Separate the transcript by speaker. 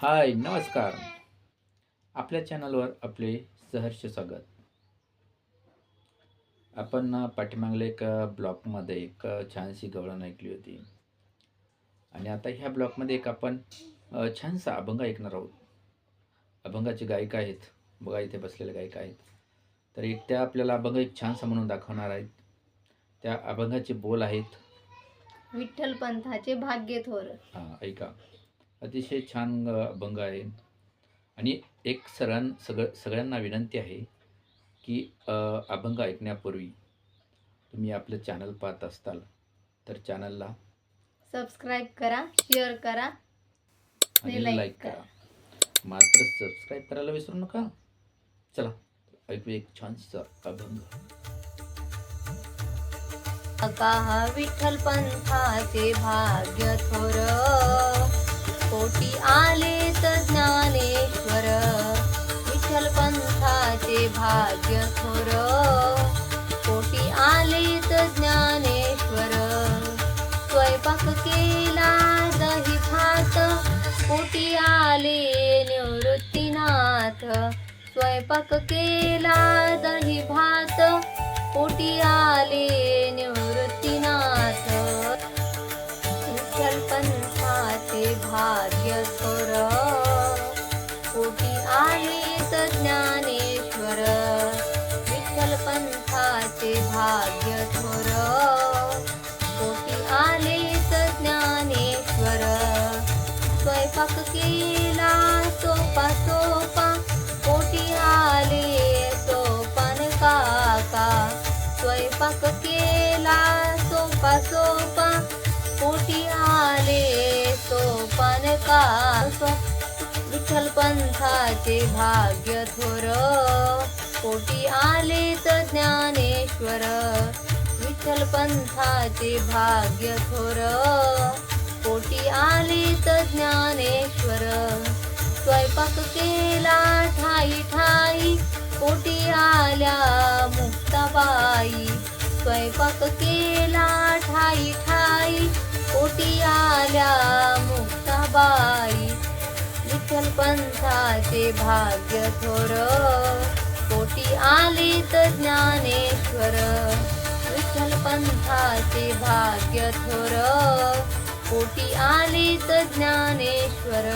Speaker 1: हाय नमस्कार. आपल्या चॅनलवर आपले सहर्ष स्वागत. आपण अ, पाठीमागल्या एक ब्लॉकमध्ये एक छानशी गवळण ऐकली होती. आणि आता ह्या ब्लॉकमध्ये एक आपण छानसा अभंग ऐकणार आहोत. अभंगाचे गायिका आहेत. बघा इथे बसलेले गायिका आहेत. तर एक त्या आपल्याला अभंग एक छानसा म्हणून दाखवणार आहेत. त्या अभंगाचे बोल आहेत.
Speaker 2: विठ्ठल पंथाचे भाग्य थोर
Speaker 1: हा, ऐका. अतिशय छान अभंग आहे. आणि एक सरां सगळं सगळ्यांना विनंती आहे की अ, अभंग ऐकण्यापूर्वी तुम्ही आपलं चॅनल पाहत असताल तर चॅनलला
Speaker 2: सबस्क्राईब करा शेअर करा
Speaker 1: आणि लाईक करा. मात्र सबस्क्राईब करायला विसरू नका. चला ऐकू एक छानसा अभंग.
Speaker 2: का विठ्ठल पंथाचे भाग्य थोर. कोटी आले तर ज्ञानेश्वर. विठ्ठल पंथाचे भाग्य थोर. कोटी आले तर ज्ञानेश्वर. स्वयंपाक केला दही भात. कोटी आले निवृत्तीनाथ. स्वयंपाक केला दही भात. कोटी आले निवृत्ती भाग्य थोर कोटी आले तर ज्ञानेश्वर। विठ्ठल पंथाचे भाग्य थोर कोटी आले तर ज्ञानेश्वर। स्वयंपाक केला सोपा सोपा कोटी आले सोपान काका। स्वयंपाक केला सोपा सोपा आकाश का विठ्ठल पंथाचे भाग्य थोर. कोटी आले तर ज्ञानेश्वर विठ्ठल पंथाचे भाग्य थोर. कोटी आले तर ज्ञानेश्वर स्वयंपाक केला ठाई ठाई कोटी आल्या मुक्ताबाई स्वयंपाक केला ठाई ठाई कोटी आल्या पंथाचे भाग्य थोर. कोटी आले तर ज्ञानेश्वर. विठ्ठल पंथाचे भाग्य थोर. कोटी आले तर ज्ञानेश्वर.